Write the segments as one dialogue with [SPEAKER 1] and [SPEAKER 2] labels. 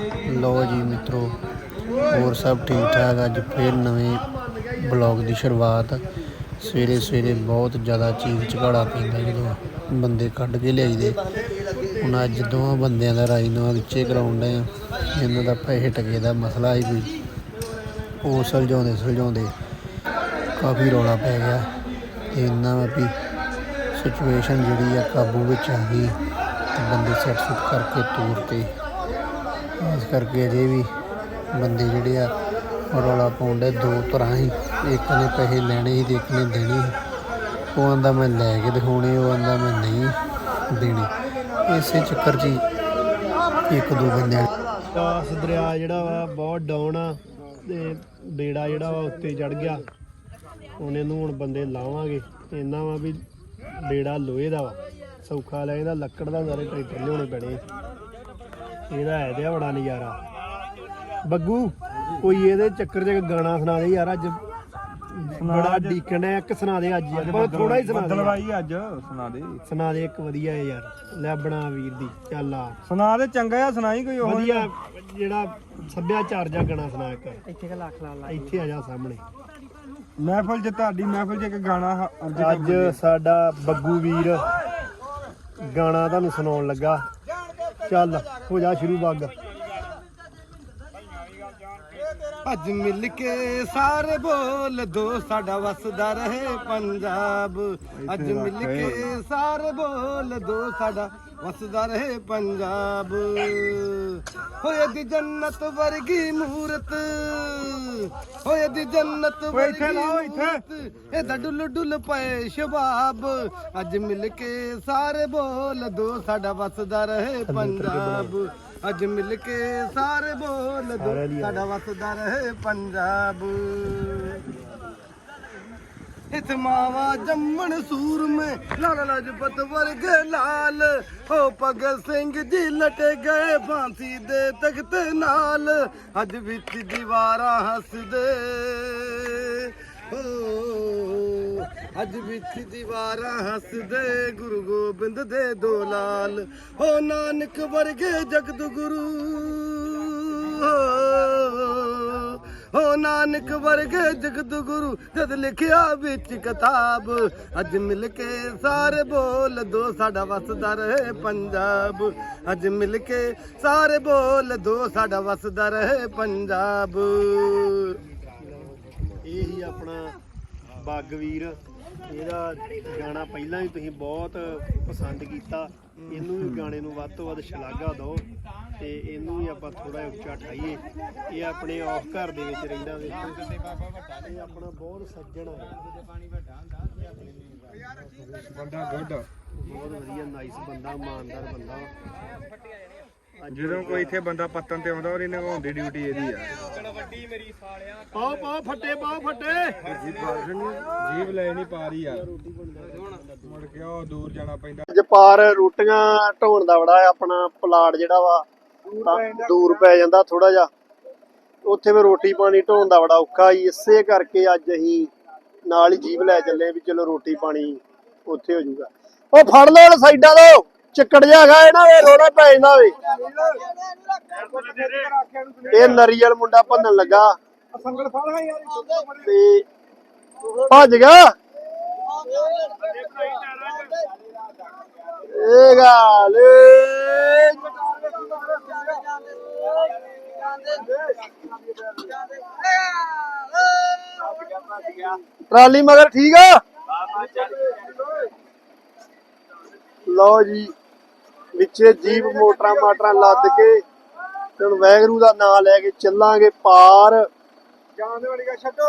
[SPEAKER 1] ਲੋ ਜੀ ਮਿੱਤਰੋ, ਹੋਰ ਸਭ ਠੀਕ ਠਾਕ ਅੱਜ ਫੇਰ ਨਵੇਂ ਬਲੌਗ ਦੀ ਸ਼ੁਰੂਆਤ। ਸਵੇਰੇ ਸਵੇਰੇ ਬਹੁਤ ਜ਼ਿਆਦਾ ਚੀਕ ਚਿਹਾੜਾ ਪੈਂਦਾ ਜਦੋਂ ਬੰਦੇ ਕੱਢ ਕੇ ਲਿਆਈਦੇ। ਹੁਣ ਅੱਜ ਦੋਵਾਂ ਬੰਦਿਆਂ ਦਾ ਰਾਜੀਨਾਮਾ ਵਿੱਚੇ ਕਰਾਉਣ ਡਏ ਆ। ਇਹਨਾਂ ਦਾ ਪੈਸੇ ਟਕੇ ਦਾ ਮਸਲਾ ਹੀ ਕੋਈ। ਉਹ ਸੁਲਝਾਉਂਦੇ ਸੁਲਝਾਉਂਦੇ ਕਾਫੀ ਰੌਲਾ ਪੈ ਗਿਆ। ਤੇ ਇੰਨਾ ਵਾ ਵੀ ਸਿਚੁਏਸ਼ਨ ਜਿਹੜੀ ਆ ਕਾਬੂ ਵਿੱਚ ਆ ਗਈ ਤੇ ਬੰਦੇ ਸੈੱਟ ਸੁੱਟ ਕਰਕੇ ਤੂਰ ਤੇ ਇਸ ਕਰਕੇ ਅਜੇ ਵੀ ਬੰਦੇ ਜਿਹੜੇ ਆ ਉਹ ਰੌਲਾ ਪਾਉਂਦੇ ਦੋ ਤਰ੍ਹਾਂ ਹੀ। ਇੱਕ ਨੇ ਪੈਸੇ ਲੈਣੇ ਸੀ ਤੇ ਇੱਕ ਨੇ ਦੇਣੇ ਸੀ। ਉਹ ਆਂਦਾ ਮੈਂ ਲੈ ਕੇ ਦਿਖਾਉਣੇ, ਉਹ ਆਂਦਾ ਮੈਂ ਨਹੀਂ ਦੇਣੇ। ਇਸੇ ਚੱਕਰ 'ਚ ਹੀ ਇੱਕ ਦੋ ਬੰਦਿਆਂ ਕਾਸ ਦਰਿਆ ਜਿਹੜਾ ਵਾ, ਬਹੁਤ ਡਾਊਨ ਆ ਤੇ ਬੇੜਾ ਜਿਹੜਾ ਵਾ ਉੱਤੇ ਚੜ ਗਿਆ। ਉਹਨੇ ਨੂੰ ਹੁਣ ਬੰਦੇ ਲਾਵਾਂਗੇ। ਇੰਨਾ ਵਾ ਵੀ ਬੇੜਾ ਲੋਹੇ ਦਾ ਵਾ। ਸੌਖਾ ਲੈ ਇਹਦਾ, ਲੱਕੜ ਦਾ ਸਾਰੇ ਟਰੈਕਟਰ ਲਿਆਉਣੇ ਪੈਣੇ ਇਹਦਾ ਹੈ ਤੇ ਬੜਾ ਨਜ਼ਾਰਾ। ਬੱਗੂ ਕੋਈ ਇਹਦੇ ਚੱਕਰ 'ਚ ਗਾਣਾ ਸੁਣਾ ਦੇ ਯਾਰ ਅੱਜ। ਬੜਾ ਡੀਕਣ ਹੈ ਇੱਕ ਸੁਣਾ ਦੇ ਅੱਜ ਯਾਰ ਥੋੜਾ ਹੀ ਸੁਣਾ ਦੇ।
[SPEAKER 2] ਬਦਲਵਾਈ ਅੱਜ ਸੁਣਾ ਦੇ।
[SPEAKER 1] ਸੁਣਾ ਦੇ ਇੱਕ ਵਧੀਆ ਹੈ ਯਾਰ। ਲੈ ਬਣਾ ਵੀਰ ਦੀ ਚੱਲ ਆ।
[SPEAKER 2] ਸੁਣਾ ਦੇ ਚੰਗਾ ਆ ਸੁਣਾਈ ਕੋਈ ਉਹ
[SPEAKER 1] ਵਧੀਆ ਜਿਹੜਾ ਸੱਭਿਆਚਾਰ ਜਾ ਗਾਣਾ ਸੁਣਾ ਇੱਕ।
[SPEAKER 3] ਇੱਥੇ ਕਿ ਲੱਖ ਲਾ ਲਾ।
[SPEAKER 1] ਇੱਥੇ ਆ ਜਾ ਸਾਹਮਣੇ।
[SPEAKER 2] ਮਹਿਫਲ ਚ ਤੁਹਾਡੀ ਮਹਿਫਲ ਚ ਇੱਕ ਗਾਣਾ ਹ- ਅੱਜ
[SPEAKER 1] ਅੱਜ ਸਾਡਾ ਬੱਗੂ ਵੀਰ ਗਾਣਾ ਤੁਹਾਨੂੰ ਸੁਣਾਉਣ ਲੱਗਾ। ਚੱਲ ਹੋ ਜਾ ਸ਼ੁਰੂ ਬੱਗ।
[SPEAKER 4] ਅੱਜ ਮਿਲ ਕੇ ਸਾਰੇ ਬੋਲ ਦੋ ਸਾਡਾ ਵਸਦਾ ਰਹੇ ਪੰਜਾਬ। ਅੱਜ ਮਿਲ ਕੇ ਸਾਰੇ ਬੋਲ ਦੋ ਸਾਡਾ ਵਸਦਾ ਰਹੇ ਪੰਜਾਬ। ਹੋਏ ਦੀ ਜੰਨਤ ਵਰਗੀ ਮੂਰਤ ਹੋਏ ਦੀ ਜੰਨਤ ਵਰਗੀ। ਮੂਰਤ ਇਹਦਾ ਡੁੱਲ ਡੁੱਲ ਪਏ ਸ਼ਬਾਬ। ਅੱਜ ਮਿਲ ਕੇ ਸਾਰੇ ਬੋਲ ਦੋ ਸਾਡਾ ਵਸਦਾ ਰਹੇ ਪੰਜਾਬ। ਅੱਜ ਮਿਲ ਕੇ ਸਾਰੇ ਬੋਲ ਦੀ ਸਾਡਾ ਵਸਦਾ ਰਹੇ ਪੰਜਾਬ। ਇਥ ਮਾਵਾ ਜੰਮਣ ਸੂਰਮੇ ਲਾਲਾ ਲਾਜਪਤ ਵਰਗੇ ਲਾਲ। ਹੋ ਭਗਤ ਸਿੰਘ ਜੀ ਲਟੇ ਗਏ ਫਾਂਸੀ ਦੇ ਤਖਤ ਨਾਲ। ਅੱਜ ਵਿੱਚ ਦੀਵਾਰਾਂ ਹੱਸਦੇ। ਹੋ, ਅੱਜ ਵਿੱਚ ਦੀਵਾਰਾਂ ਹੱਸਦੇ ਗੁਰੂ ਗੋਬਿੰਦ ਦੇ ਦੋ ਲਾਲ। ਹੋ ਨਾਨਕ ਵਰਗੇ ਜਗਤ ਗੁਰੂ ਹੋ ਨਾਨਕ ਵਰਗੇ ਜਗਤ ਗੁਰੂ, ਜਦ ਲਿਖਿਆ ਵਿੱਚ ਕਿਤਾਬ, ਅੱਜ ਮਿਲ ਕੇ ਸਾਰੇ ਬੋਲ ਦੋ, ਸਾਡਾ ਵਸਦਾ ਰਹੇ ਪੰਜਾਬ। ਅੱਜ ਮਿਲ ਕੇ ਸਾਰੇ ਬੋਲ ਦੋ, ਸਾਡਾ ਵਸਦਾ ਰਹੇ ਪੰਜਾਬ।
[SPEAKER 1] ਇਹ ਆਪਣਾ ਬੱਗ ਇਹਦਾ ਗਾਣਾ ਪਹਿਲਾਂ ਵੀ ਤੁਸੀਂ ਬਹੁਤ ਪਸੰਦ ਕੀਤਾ। ਇਹਨੂੰ ਵੀ ਗਾਣੇ ਨੂੰ ਵੱਧ ਤੋਂ ਵੱਧ ਸ਼ਲਾਘਾ ਦਿਓ ਤੇ ਇਹਨੂੰ ਵੀ ਆਪਾਂ ਥੋੜਾ ਉੱਚਾ ਠਾਈਏ ਇਹ ਆਪਣੇ ਆਫ ਘਰ ਦੇ ਵਿੱਚ ਰਹਿੰਦਾ ਵੇਖੋ ਇਹ ਆਪਣਾ ਬਹੁਤ ਸੱਜਣ ਹੈ
[SPEAKER 2] ਬੰਦਾ ਗੁੱਡ
[SPEAKER 1] ਬਹੁਤ ਵਧੀਆ ਨਾਈਸ ਬੰਦਾ ਇਮਾਨਦਾਰ ਬੰਦਾ।
[SPEAKER 2] ਜਦੋਂ ਕੋਈ ਇੱਥੇ ਬੰਦਾ ਪੱਤਨ ਤੇ ਆਉਂਦਾ ਉਹਦੀ ਨਗਾਉਣ ਦੀ ਡਿਊਟੀ ਇਹਦੀ ਆ।
[SPEAKER 1] ਪਾਓ ਪਾਓ ਫੱਟੇ ਪਾਓ ਫੱਟੇ।
[SPEAKER 2] ਜੀਬ ਲੈ ਨਹੀਂ ਪਾ ਰਹੀ ਯਾਰ ਮੁੜ ਕੇ ਉਹ ਦੂਰ ਜਾਣਾ ਪੈਂਦਾ।
[SPEAKER 1] ਅੱਜ ਪਾਰ ਰੋਟੀਆਂ ਢੋਣ ਦਾ ਬੜਾ ਆਪਣਾ ਪਲਾਟ ਜਿਹੜਾ ਵਾ ਦੂਰ ਪੈ ਜਾਂਦਾ ਥੋੜਾ ਜਿਹਾ। ਉੱਥੇ ਵੀ ਰੋਟੀ ਪਾਣੀ ਢੋਣ ਦਾ ਬੜਾ ਔਖਾ ਹੀ ਇਸੇ ਕਰਕੇ ਅੱਜ ਅਸੀਂ ਨਾਲ ਹੀ ਜੀਬ ਲੈ ਚੱਲੇ ਵੀ ਚਲੋ ਰੋਟੀ ਪਾਣੀ ਉੱਥੇ ਹੋ ਜਾਊਗਾ। ਉਹ ਫੜ ਲਓ ਸਾਈਡਾਂ ਤੋਂ। ਚਿੱਕੜ ਜਿਹਾ ਹੈਗਾ, ਇਹਨਾਂ ਦੇ ਰੋੜਾ ਪੈ ਜਾਂਦਾ ਵੇ। ਇਹ ਨਰੀਅਲ ਮੁੰਡਾ ਭੰਨਣ ਲੱਗਾ।
[SPEAKER 2] ਸੰਗਲ ਫੜ ਯਾਰ
[SPEAKER 1] ਤੇ ਭੱਜ ਗਿਆ। ਇਹ ਗੱਲ ਟਰਾਲੀ ਮਗਰ ਠੀਕ ਆ? ਲਓ ਜੀ। ਵਿੱਚੇ ਜੀਪ ਮੋਟਰਾਂ ਮਾਟਰਾਂ ਲੱਦ ਕੇ ਤੇ ਹੁਣ ਵੈਗਰੂ ਦਾ ਨਾਮ ਲੈ ਕੇ ਚੱਲਾਂਗੇ ਪਾਰ।
[SPEAKER 2] ਜਾਣ ਵਾਲੀ ਗਾ ਛੱਡੋ।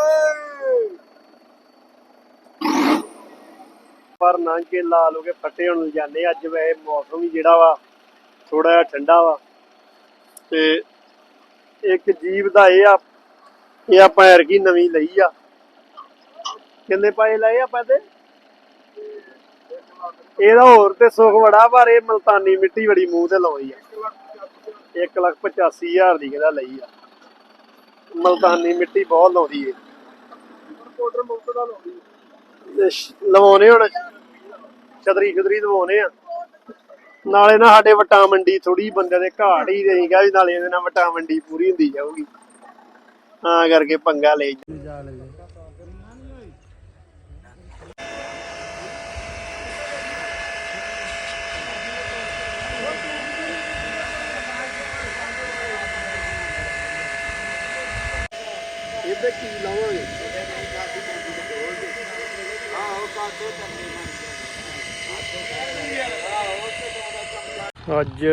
[SPEAKER 1] ਪਰ ਲੰਘ ਲਾਲ ਹੋ ਕੇ ਫੱਟੇ ਹੁਣ ਜਾਂਦੇ ਅੱਜ ਵੈਸੇ ਮੌਸਮ ਵੀ ਜਿਹੜਾ ਵਾ ਥੋੜਾ ਜਿਹਾ ਠੰਡਾ ਵਾ। ਤੇ ਇੱਕ ਜੀਵ ਦਾ ਇਹ ਆ, ਇਹ ਆਪਾਂ ਐਰਗੀ ਨਵੀਂ ਲਈ ਆ। ਕਿੰਨੇ ਪਾਏ ਲਏ ਆਪਾਂ ਤੇ ਇਹਦਾ ਹੋਰ ਤੇ ਸੁੱਖ ਬੜਾ, ਪਰ ਇਹ ਮਲਤਾਨੀ ਮਿੱਟੀ ਬੜੀ ਮੂੰਹ ਤੇ ਲਾਉਣੀ ਆ। 1 ਲੱਖ 85 ਹਜ਼ਾਰ ਦੀ ਕਹਿੰਦਾ ਲਈ ਆ। ਮਲਤਾਨੀ ਮਿੱਟੀ ਬਹੁਤ ਲਾਉਂਦੀ ਏ।
[SPEAKER 2] ਪਾਊਡਰ ਮੁਕਤ ਦਾ ਲਾਉਂਦੀ
[SPEAKER 1] ਲਵਾਉਣੇ ਹੁਣ, ਛਤਰੀ ਛਤਰੀ ਲਵਾਉਣੇ ਆ। ਨਾਲੇ ਨਾ ਸਾਡੇ ਵਟਾ ਮੰਡੀ ਥੋੜੀ ਬੰਦੇ ਦੇ ਘਾਟ ਹੀ ਰਹੀ ਗਿਆ ਵੀ ਨਾਲੇ ਇਹਦੇ ਨਾਲ ਵਟਾ ਮੰਡੀ ਪੂਰੀ ਹੁੰਦੀ ਜਾਊਗੀ। ਤਾਂ ਕਰਕੇ ਪੰਗਾ ਲੈ। ਜਾ ਇਹਦੇ ਕੀ ਲਾਵਾਂਗੇ? ਅੱਜ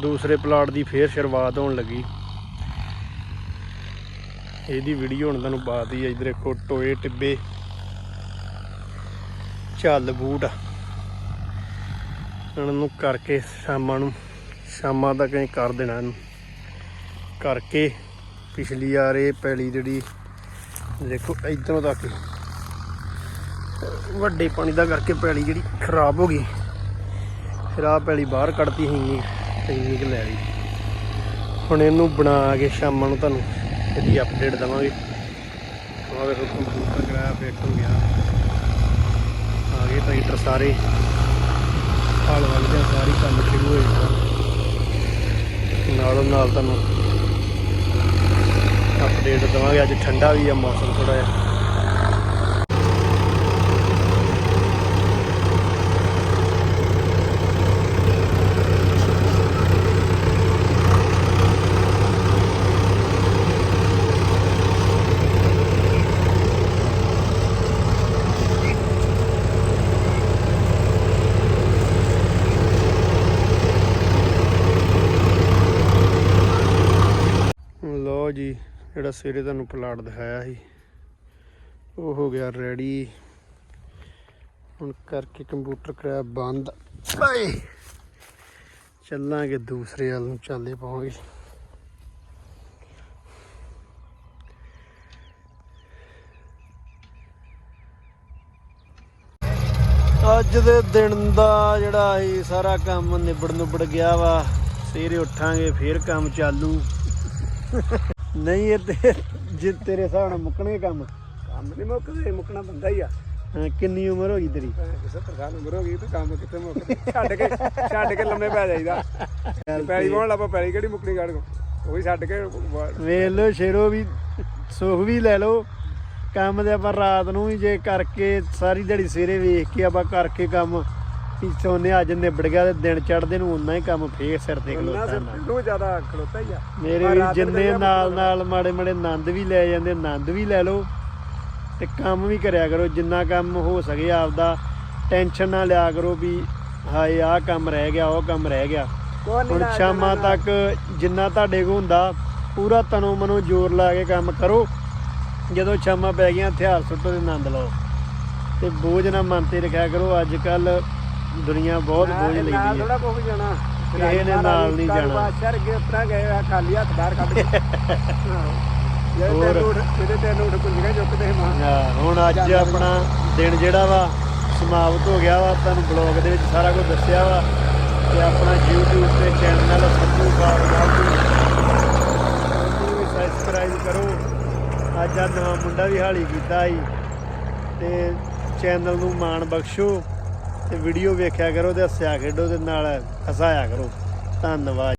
[SPEAKER 1] ਦੂਸਰੇ ਪਲਾਟ ਦੀ ਫੇਰ ਸ਼ੁਰੂਆਤ ਹੋਣ ਲੱਗੀ। ਇਹਦੀ ਵੀਡੀਓ ਹੁਣ ਤੁਹਾਨੂੰ ਬਾਤ ਹੀ ਆ, ਇਧਰ ਦੇਖੋ, ਟੋਏ, ਟਿੱਬੇ ਚੱਲ ਬੂਟ। ਇਹਨਾਂ ਨੂੰ ਕਰਕੇ ਸ਼ਾਮਾਂ ਨੂੰ, ਸ਼ਾਮਾਂ ਤੱਕ ਅਸੀਂ ਕਰ ਦੇਣਾ ਇਹਨੂੰ। ਕਰਕੇ ਪਿਛਲੀ ਆ ਇਹ ਪੈਲੀ ਜਿਹੜੀ, ਦੇਖੋ ਇਧਰੋਂ ਤੱਕ ਵੱਡੇ ਪਾਣੀ ਦਾ ਕਰਕੇ ਪੈਲੀ ਜਿਹੜੀ ਖਰਾਬ ਹੋ ਗਈ। ਫਿਰ ਆਹ ਪੈਲੀ ਬਾਹਰ ਕੱਢਤੀ ਹੋਈ ਇੰਨੀ ਇੰਨੀ ਕੁ ਲੈ ਲਈ। ਹੁਣ ਇਹਨੂੰ ਬਣਾ ਕੇ ਸ਼ਾਮਾਂ ਨੂੰ ਤੁਹਾਨੂੰ ਇਹਦੀ ਅਪਡੇਟ ਦਵਾਂਗੇ। ਆ ਵੇਖੋ ਕੰਪਿਊਟਰ ਕਰਾਇਆ ਫਿੱਟ ਹੋ ਗਿਆ। ਆ ਗਏ ਟਰੈਕਟਰ ਸਾਰੇ। ਹਾਲ ਵਾਲ ਦੇ ਸਾਰੀ ਕੰਮ ਸ਼ੁਰੂ ਹੋ ਨਾਲੋਂ ਨਾਲ ਤੁਹਾਨੂੰ ਅਪਡੇਟ ਦਵਾਂਗੇ। ਅੱਜ ਠੰਡਾ ਵੀ ਆ ਮੌਸਮ ਥੋੜਾ ਜਿਹਾ ਲੋ ਜੀ ਜਿਹੜਾ ਸਵੇਰੇ ਤੁਹਾਨੂੰ ਪਲਾਟ ਦਿਖਾਇਆ ਸੀ, ਉਹ ਹੋ ਗਿਆ ਰੈਡੀ ਹੁਣ ਕਰਕੇ ਕੰਪਿਊਟਰ ਕਰਾਇਆ ਬੰਦ। ਬਾਏ ਚੱਲਾਂਗੇ ਦੂਸਰੇ ਵੱਲ ਨੂੰ, ਚੱਲੇ ਪਾਵਾਂਗੇ ਅੱਜ ਦੇ ਦਿਨ ਦਾ ਜਿਹੜਾ ਇਹ ਸਾਰਾ ਕੰਮ ਨਿਬੜ ਨਿਬੜ ਗਿਆ ਵਾ, ਸਵੇਰੇ ਉੱਠਾਂਗੇ, ਫੇਰ ਕੰਮ ਚਾਲੂ। ਨਹੀਂ ਇਹ ਤੇ ਜੇ ਤੇਰੇ ਹਿਸਾਬ ਨਾਲ ਮੁੱਕਣਗੇ ਕੰਮ।
[SPEAKER 2] ਕੰਮ ਨਹੀਂ ਮੁੱਕਦੇ ਮੁੱਕਣਾ ਬੰਦਾ ਹੀ ਆ।
[SPEAKER 1] ਹਾਂ, ਕਿੰਨੀ ਉਮਰ ਹੋ ਗਈ ਤੇਰੀ?
[SPEAKER 2] ਕਿਸੇ ਪ੍ਰਕਾਰ ਉਮਰ ਹੋ ਗਈ ਤੇ ਕੰਮ ਕਿੱਥੇ ਮੁੱਕਦੇ? ਛੱਡ ਕੇ ਛੱਡ ਕੇ ਲੰਮੇ ਪੈ ਜਾਈਦਾ। ਪੈਲੀ ਵਾਉਣ ਲੱਪਾ ਪੈਲੀ ਕਿਹੜੀ ਮੁੱਕਣੀ ਗੜ ਕੋ ਉਹ ਵੀ ਛੱਡ ਕੇ
[SPEAKER 1] ਵੇਖ ਲਓ ਸ਼ੇਰੋ ਵੀ ਸੁਖ ਵੀ ਲੈ ਲਓ। ਕੰਮ ਦੇ ਆਪਾਂ ਰਾਤ ਨੂੰ ਵੀ ਜੇ ਕਰਕੇ ਸਾਰੀ ਦਿਹਾੜੀ ਸਵੇਰੇ ਵੇਖ ਕੇ ਆਪਾਂ ਕਰਕੇ ਕੰਮ ਪਿੱਛੋਂ ਨੇ ਅੱਜ ਨਿਬੜ ਗਿਆ ਤੇ ਦਿਨ ਚੜ੍ਹਦੇ ਨੂੰ ਉਨਾ ਹੀ ਕੰਮ ਫੇਰ ਸਿਰ ਤੇ
[SPEAKER 2] ਉਹਨਾਂ
[SPEAKER 1] ਖਲੋਤਾ
[SPEAKER 2] ਸਿਰ
[SPEAKER 1] ਨਾ।
[SPEAKER 2] ਨੂੰ ਜ਼ਿਆਦਾ ਖਲੋਤਾ ਹੀ ਆ।
[SPEAKER 1] ਮੇਰੇ
[SPEAKER 2] ਪਰ
[SPEAKER 1] ਵੀ
[SPEAKER 2] ਰਾਤ ਨੂੰ
[SPEAKER 1] ਜਿੰਨੇ ਨਾਲ ਨਾਲ ਮਾੜੇ ਮਾੜੇ ਆਨੰਦ ਵੀ ਲੈ ਜਾਂਦੇ ਆਨੰਦ ਵੀ ਲੈ ਲਓ ਤੇ ਕੰਮ ਵੀ ਕਰਿਆ ਕਰੋ ਜਿੰਨਾ ਕੰਮ ਹੋ ਸਕੇ ਆਪਦਾ ਟੈਨਸ਼ਨ ਨਾ ਲਿਆ ਕਰੋ ਵੀ ਹਾਏ ਆਹ ਕੰਮ ਰਹਿ ਗਿਆ ਉਹ ਕੰਮ ਰਹਿ ਗਿਆ।
[SPEAKER 2] ਕੋਈ ਨਹੀਂ
[SPEAKER 1] ਹੁਣ
[SPEAKER 2] ਨਾ
[SPEAKER 1] ਸ਼ਾਮਾਂ ਤੱਕ ਜਿੰਨਾ ਤੁਹਾਡੇ ਕੋਲ ਹੁੰਦਾ ਪੂਰਾ ਤਨੋਂ ਮਨੋਂ ਜ਼ੋਰ ਲਾ ਕੇ ਕੰਮ ਕਰੋ। ਜਦੋਂ ਸ਼ਾਮਾਂ ਪੈ ਗਈਆਂ ਹਥਿਆਰ ਸੁੱਟੋ ਤੇ ਆਨੰਦ ਲਓ। ਤੇ ਬੋਝ ਨਾ ਮਨ ਤੇ ਰੱਖਿਆ ਕਰੋ ਅੱਜ ਕੱਲ ਦੁਨੀਆ ਬਹੁਤ ਬੋਝ ਲੈਂਦੀ ਹੈ।
[SPEAKER 2] ਥੋੜਾ ਕੁਝ ਜਾਣਾ।
[SPEAKER 1] ਕਿਸੇ ਨੇ ਨਾਲ ਨਹੀਂ ਜਾਣਾ।
[SPEAKER 2] ਬਾਦਸ਼ਾਹ ਅੱਗੇ ਉਤਰਾ ਗਏ ਆ ਖਾਲੀ ਹੱਥ ਬਾਹਰ ਕੱਢ ਕੇ। ਜੇ
[SPEAKER 1] ਹੋਰ।
[SPEAKER 2] ਤੈਨੂੰ ਜਿਹਦੇ ਤੈਨੂੰ ਉੱਠ ਕੁੰਜੀਆਂ ਚੁੱਕਦੇ ਮਾਂ
[SPEAKER 1] ਹੁਣ ਅੱਜ ਆਪਣਾ ਦਿਨ ਜਿਹੜਾ ਵਾ ਸਮਾਪਤ ਹੋ ਗਿਆ ਵਾ। ਤੁਹਾਨੂੰ ਬਲੌਗ ਦੇ ਵਿੱਚ ਸਾਰਾ ਕੁਝ ਦੱਸਿਆ ਵਾ। ਤੇ ਆਪਣਾ YouTube ਤੇ ਚੈਨਲ ਸੱਤੂ ਖਾਨ ਵਾਲੂ ਨੂੰ ਵੀ ਸਬਸਕ੍ਰਾਈਬ ਕਰੋ। ਅੱਜ ਆ ਨਵਾਂ ਮੁੰਡਾ ਵੀ ਹਾਲੀ ਕੀਤਾ ਸੀ। ਤੇ ਚੈਨਲ ਨੂੰ ਮਾਣ ਬਖਸ਼ੋ। ਤੇ ਵੀਡੀਓ ਵੇਖਿਆ ਕਰੋ ਤੇ ਹੱਸਿਆ ਖੇਡੋ ਤੇ ਨਾਲ ਹਸਾਇਆ ਕਰੋ। ਧੰਨਵਾਦ।